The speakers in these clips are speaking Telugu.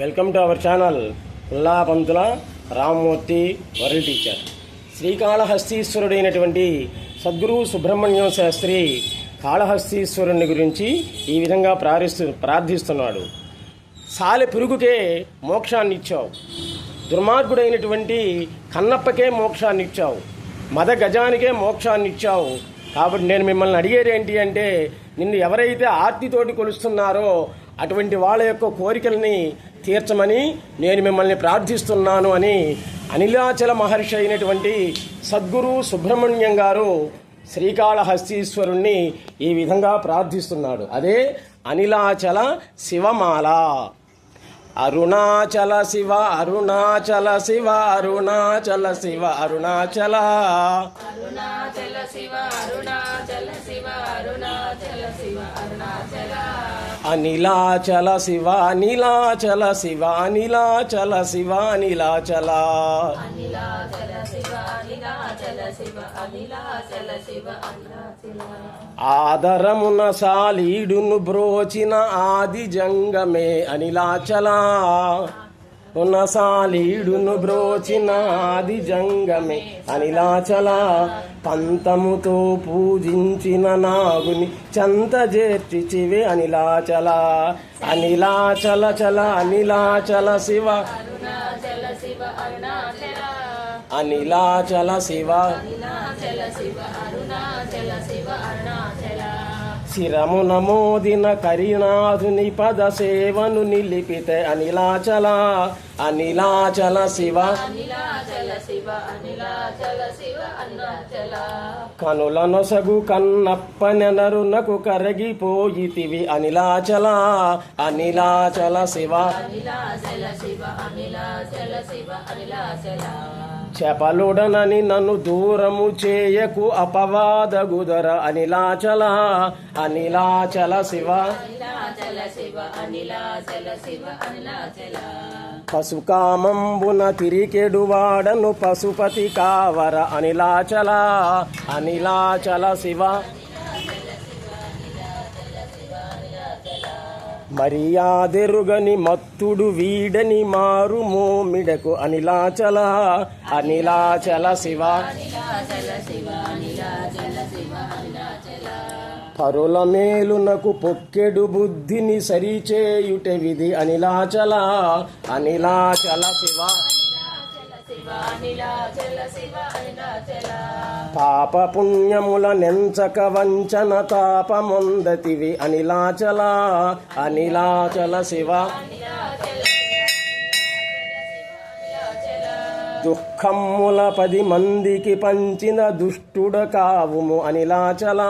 Welcome to our channel Ullapantula Rammurthy world teacher. శ్రీకాళహస్తీశ్వరుడైనటువంటి Sadguru Subrahmanyam Sastry కాళహస్తీశ్వరుని గురించి ఈ విధంగా ప్రారిస్తు ప్రార్థిస్తున్నాడు. సాలె పురుగుకే మోక్షాన్ని ఇచ్చావు దుర్మార్గుడైనటువంటి కన్నప్పకే మోక్షాన్ని ఇచ్చావు మద గజానికే మోక్షాన్ని ఇచ్చావు కాబట్టి నేను మిమ్మల్ని అడిగేది ఏంటి అంటే నిన్ను ఎవరైతే ఆర్తితోటి కొలుస్తున్నారో అటువంటి వాళ్ళ యొక్క కోరికల్ని తీర్చమని నేను మిమ్మల్ని ప్రార్థిస్తున్నాను అని అనిలాచల మహర్షి అయినటువంటి సద్గురు సుబ్రహ్మణ్యం గారు శ్రీకాళహస్తీశ్వరుణ్ణి ఈ విధంగా ప్రార్థిస్తున్నాడు. అదే అనిలాచల శివమాల. అరుణాచల శివ అరుణాచల శివ అరుణాచల శివ అరుణాచల. అరుణాచల శివ అరుణాచల శివ అరుణాచల శివ అరుణాచల అనిలాచల శివ అనిలాచల శివ అనిలాచల శివ అనిలాచల. ఆదరమున సాలీడును బ్రోచిన ఆది జంగమే అనిలాచలా. సాలీడును బ్రోచిన ఆది జంగమే. అనిలాచల పంతముతో పూజించిన నాగుని చంత చేర్చిచివే అనిలాచల. అనిలాచల చల అనిలాచల శివ. అనిలాచల శివ శిరము నమోదిన కరినాథుని పద సేవను నిలిపితే అనిలాచల అనిలాచల శివ. కనుల నొసగు కన్నప్పనెనరునకు కరగిపోయితివి అనిలాచల అనిలాచల శివ. అనిలాచల శివ అనిలాచల శివ అనిలాచల. చెపలుడనని నన్ను దూరము చేయకు అపవాద గుదర అనిలాచల అనిలాచల శివ. పశుకామంబున తిరికెడు వాడను పశుపతి కావర అనిలాచల అనిలాచల శివ. మర్యాదెరుగని మత్తుడు వీడని మారు మోమిడకు అనిలాచల అనిలాచల శివ. పరుల మేలునకు పొక్కెడు బుద్ధిని సరిచేయుట విధి అనిలాచల అనిలాచల శివ. పాప పుణ్యముల నెంచక వంచన తాపముందతివి అనిలాచల అనిలాచల శివ. దుఃఖముల పది మందికి పంచిన దుష్టుడ కావుము అనిలాచల.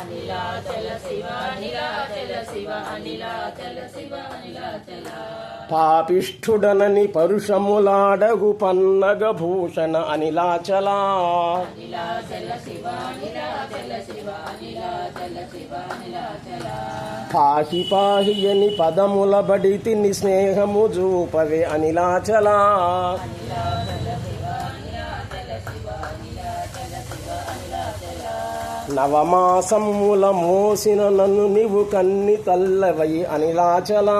అనిలాచల శివ అనిలాచల శివ అనిలాచల శివ. పాపిష్ఠుడనని పరుషములాడగు పన్నగ భూషణ అనిలాచలా. పాహి పాహి అని పదముల బడి తిని స్నేహము చూపవే అనిలాచలా. నవమాసముల మోసిన నన్ను నీవు కన్ని తల్లవై అనిలాచలా.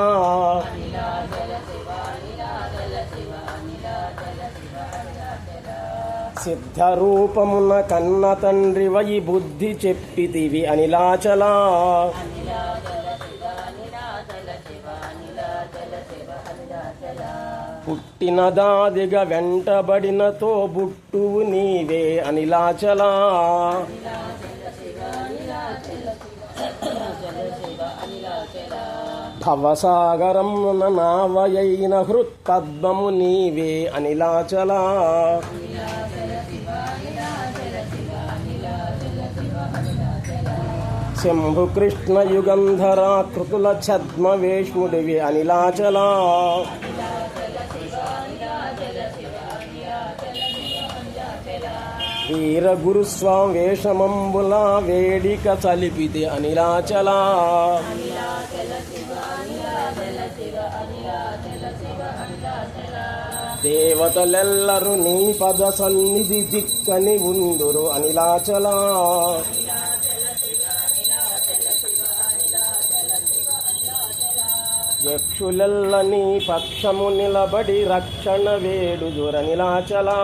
సిద్ధరూపమున కన్న తండ్రి వై బుద్ధి చెప్పితివి అనిలాచలా. పుట్టిన దాదిగా వెంటబడినతో బుట్టువు నీవే అనిలాచలా. భవసాగరం నావయైన హృత్పద్మము నీవే అనిలాచలా. శంభు కృష్ణ యుగంధరాకృతుల ఛద్మ వేష్ముడివి అనిలాచలా. వీర గురుస్వామి వేషమంబుల వేడిక చలిపిది అనిలాచలా. దేవతలెల్లరు నీ పద సన్నిధి దిక్కని ఉందురు వక్షులెల్ల నీ పక్షము నిలబడి రక్షణ వేడుదురనిలాచలా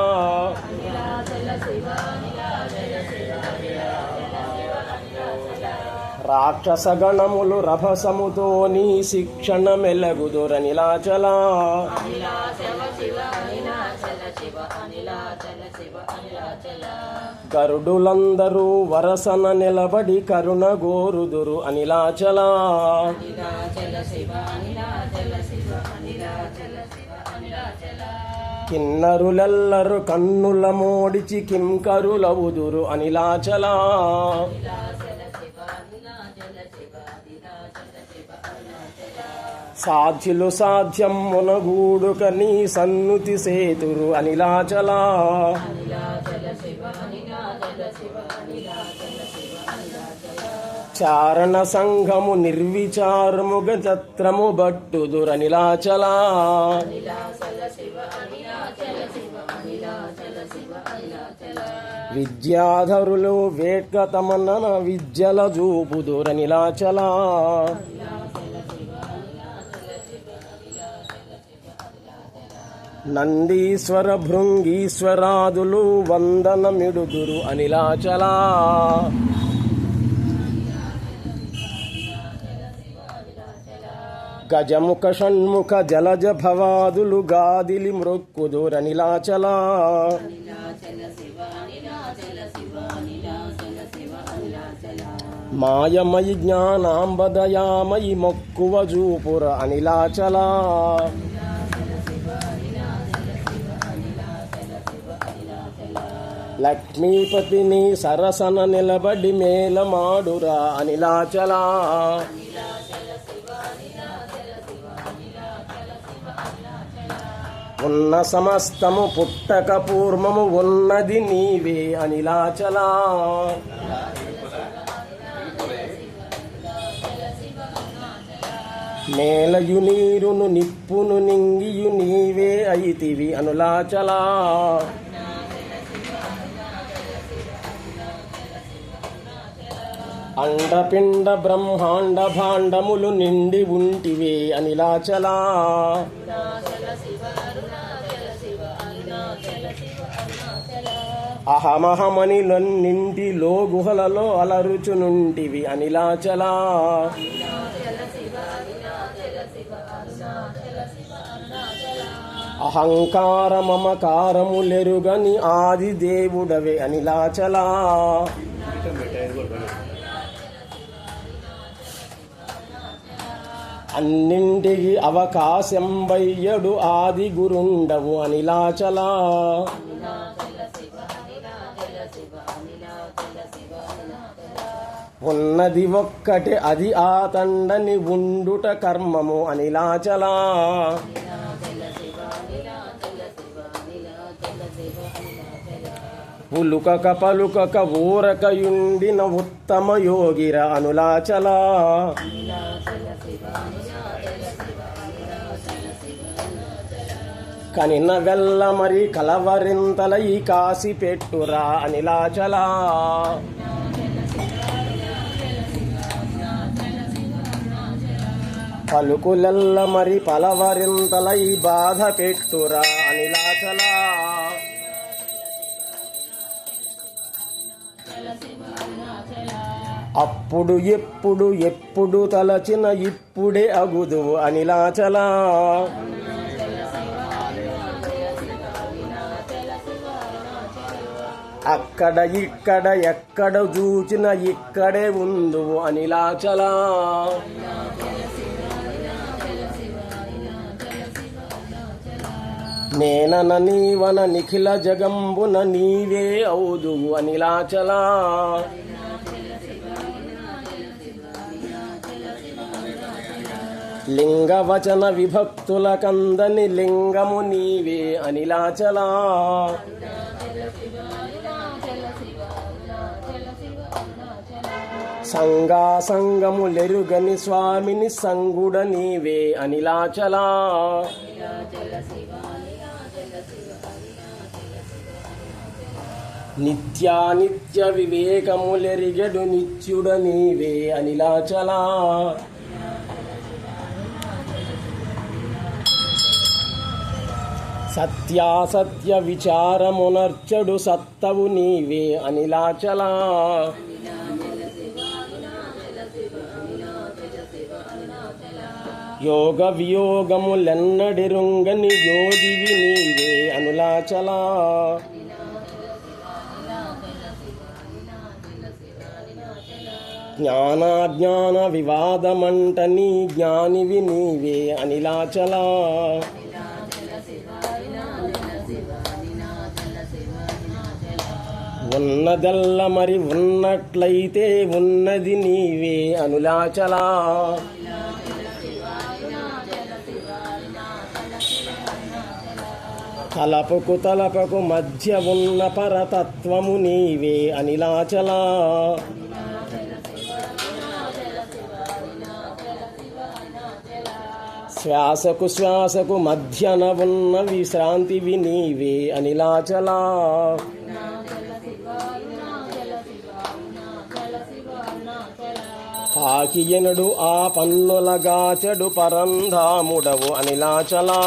రాక్షసగణములు రభసముతో నీ శిక్షణ మెలగుదుర నిలాచలా. గరుడులందరూ వరసన నిలబడి కరుణ గోరుదురు అనిలాచలా కిన్నరులెల్లరు కన్నుల మోడిచి కింకరులవుదురు అనిలాచలా సాధ్యులు సాధ్యం మునగూడుక నీ సన్నుతి సేతురు అనిలాచలా. చారణ సంఘము నిర్విచారము చత్రము బట్టు దురనిలాచలా విద్యాధరులు నీలాచల విద్యల నీలాచల దురనిలాచలా విద్యాధరులు వేట్కతమన్న విద్యల చూపుదురనిలాచలా నందీశ్వర భృంగీశ్వరాదులు వందనమిడుదురు అనిలాచలా. గజముఖ షణ్ముఖ జలజ భవాదులు గాదిలి మృక్కుదురనిలాచలా మాయమయి జ్ఞానాంబదయామయి మొక్కువ జూపుర అనిలాచలా. లక్ష్మీపతిని సరసన నిలబడి మేలమాడురా అనిలాచలా. ఉన్న సమస్తము పుట్టక పూర్వము ఉన్నది నీవే అనిలాచలా. నేలయు నీరును నిప్పును నింగియు నీవే అయితివి అనులాచలా. అండపిండ బ్రహ్మాండ భాండములు నిండి ఉంటివే అనిలాచలా. అహమహమనిలన్నింటిలో గుహలలో అలరుచునుంటివి అనిలాచలా. అహంకార మమకారములెరుగని ఆది దేవుడవే అనిలాచలా. అన్నింటికి అవకాశం వయ్యడు ఆది గురుండవు అనిలాచలా. ఉన్నది ఒక్కటి అది ఆ తండని ఉండుట కర్మము అనిలాచలా. ఉలుకక పలుకక ఊరకయుండిన ఉత్తమ యోగిర అనులాచలా. కనిన వెల్ల మరి కలవరింతల ఈ కాసి పెట్టురా అనిలాచలా. పలుకులెల్ల మరి పలవరింతల ఈ బాధ పెట్టురా అనిలాచలా. అప్పుడు ఎప్పుడు ఎప్పుడు తలచిన ఇప్పుడే అగుదు అనిలాచలా. అక్కడ ఇక్కడ ఎక్కడ చూచిన ఇక్కడే ఉందు అనిలాచలా. నేనన నీవన నిఖిల జగంబున నీవే అవుదు అనిలాచలా. లింగవచన విభక్తుల కందని లింగము నీవే అనిలాచలా. సంగా సంగములెరుగని స్వామిని సంగుడ నీవే అనిలాచలా. నిత్యానిత్య వివేకములెరిగడు నిత్యుడ నీవే అనిలాచలా. సత్యాసత్య విచారమునర్చడు సత్తవు నీవే అనిలాచలా. యోగ వియోగములెన్నడిరుంగని యోగివి నీవే అనులాచలా. జ్ఞానాజ్ఞాన వివాదమంటని జ్ఞానివి నీవే అనిలాచలా. ఉన్నదల్ల మరి ఉన్నట్లయితే ఉన్నది నీవే అనులాచలా. తలపకు తలపకు మధ్య ఉన్న పరతత్వము నీవే అనిలాచలా. శ్వాసకు శ్వాసకు మధ్యన ఉన్న విశ్రాంతివి నీవే అనిలాచలా. ఆకియనడు ఆ పన్నులగాచడు పరంధాముడవు అనిలాచలా.